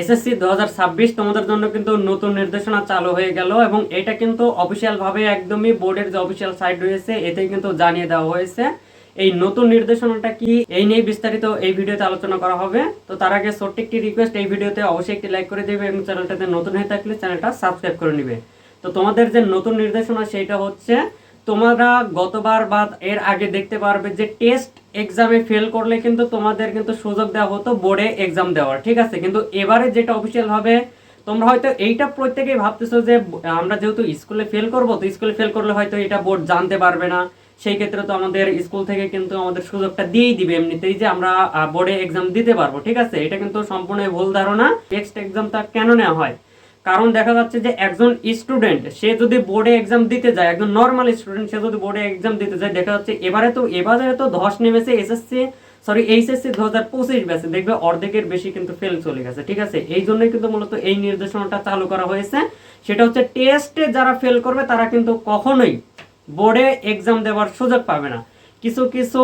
SSC দু হাজার ছাব্বিশ তোমাদের জন্য কিন্তু নতুন নির্দেশনা চালু হয়ে গেল এবং এটা কিন্তু অফিসিয়াল ভাবে একদমই বোর্ডের যে অফিসিয়াল সাইট রয়েছে এতে কিন্তু জানিয়ে দেওয়া হয়েছে। এই নতুন নির্দেশনাটা কি, এই নিয়ে বিস্তারিত এই ভিডিওতে আলোচনা করা হবে। তো তার আগে ছোট্ট একটি রিকোয়েস্ট এই ভিডিওতে অবশ্যই একটি লাইক করে দেবে এবং চ্যানেলটাতে নতুন হয়ে থাকলে চ্যানেলটা সাবস্ক্রাইব করে নিবে। তো তোমাদের যে নতুন নির্দেশনা, সেইটা হচ্ছে তোমরা গতবার বা এর আগে দেখতে পারবে যে টেস্ট এক্সামে ফেল করলে কিন্তু তোমাদের কিন্তু সুযোগ দেওয়া হতো বোর্ডে এক্সাম দেওয়ার, ঠিক আছে? কিন্তু এবারে যেটা অফিসিয়াল হবে, তোমরা হয়তো এইটা প্রত্যেকেই ভাবতেছো যে, আমরা যেহেতু স্কুলে ফেল করব, তো স্কুলে ফেল করলে হয়তো এটা বোর্ড জানতে পারবে না। সেই ক্ষেত্রে তো আমাদের স্কুল থেকে কিন্তু আমাদের সুযোগটা দিয়েই দিবে এমনিতেই যে আমরা বোর্ডে এক্সাম দিতে পারব, ঠিক আছে? এটা কিন্তু সম্পূর্ণ ভুল ধারণা। টেক্সট এক্সামটা কেন নেওয়া হয়? কারণ দেখা যাচ্ছে যে একজন স্টুডেন্ট সে যদি বোর্ডে এক্সাম দিতে যায়, একজন নর্মাল স্টুডেন্ট সে যদি বোর্ডে এক্সাম দিতে যায়, দেখা যাচ্ছে এবারে তো এবারে তো ধস নেমেছে এসএসসি সরি এইচএসসি দু হাজার পঁচিশ ব্যাচে দেখবে অর্ধেকের বেশি কিন্তু ফেল চলে গেছে, ঠিক আছে? এই জন্যই কিন্তু মূলত এই নির্দেশনাটা চালু করা হয়েছে। সেটা হচ্ছে টেস্টে যারা ফেল করবে, তারা কিন্তু কখনোই বোর্ডে এক্সাম দেওয়ার সুযোগ পাবে না। কিছু কিছু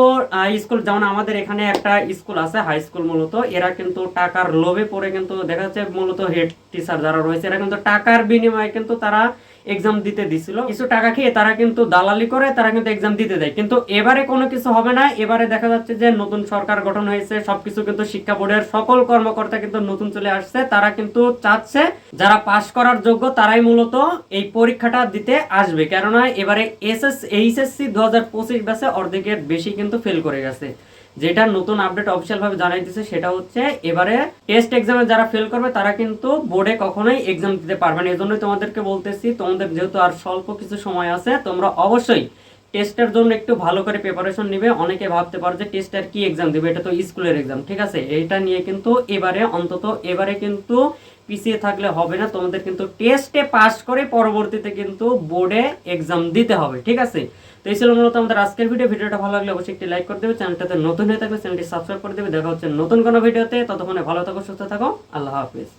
স্কুল, যেমন আমাদের এখানে একটা স্কুল আছে হাই স্কুল মূলত, এরা কিন্তু টাকার লোভে পড়ে কিন্তু দেখা যাচ্ছে মূলত হেড টিচার যারা রয়েছে, এরা কিন্তু টাকার বিনিময়ে কিন্তু তারা এক্সাম দিতে দিছিল। কিছু টাকা খেয়ে তারা কিন্তু দালালি করে, তারা কিন্তু এক্সাম দিতে দেয়। কিন্তু এবারে কোনো কিছু হবে না। এবারে দেখা যাচ্ছে যে নতুন সরকার গঠন হয়েছে, সবকিছু কিন্তু শিক্ষা বোর্ডের সকল কর্মকর্তা কিন্তু নতুন চলে আসছে। তারা কিন্তু চাচ্ছে যারা পাশ করার যোগ্য তারাই মূলত এই পরীক্ষাটা দিতে আসবে। কেননা এবারে এস এস এইচএসসি দু হাজার পঁচিশ ব্যাচে অর্ধেকের বেশি কিন্তু ফেল করে গেছে। যেটা নতুন আপডেট অফিসিয়াল ভাবে জানাই দিচ্ছে সেটা হচ্ছে এবারে টেস্ট এক্সামে যারা ফেল করবে, তারা কিন্তু বোর্ডে কখনোই এক্সাম দিতে পারবে না। এজন্যই জন্যই তোমাদেরকে বলতেছি, তোমাদের যেহেতু আর স্বল্প কিছু সময় আছে, তোমরা অবশ্যই টেস্টের জন্য একটু ভালো করে প্রিপারেশন নিবে। অনেকে ভাবতে পারো যে টেস্টের কি এক্সাম দেবে? এটা তো স্কুলের এক্সাম ঠিক আছে? এটা নিয়ে কিন্তু এবারে অন্তত এবারে কিন্তু পিছিয়ে থাকলে হবে না। তোমাদের কিন্তু টেস্টে পাস করে পরবর্তীতে কিন্তু বোর্ডে এক্সাম দিতে হবে, ঠিক আছে? তো এই ছিল মূলত আমাদের আজকের ভিডিও ভিডিওটা ভালো লাগলে অবশ্যই একটি লাইক করে দেবে। চ্যানেলটাতে নতুন হয়ে থাকলে চ্যানেলটি সাবস্ক্রাইব করে দেবে। দেখা হচ্ছে নতুন কোনো ভিডিওতে ততক্ষণে ভালো থাকো, সুস্থ থাকো। আল্লাহ হাফিজ।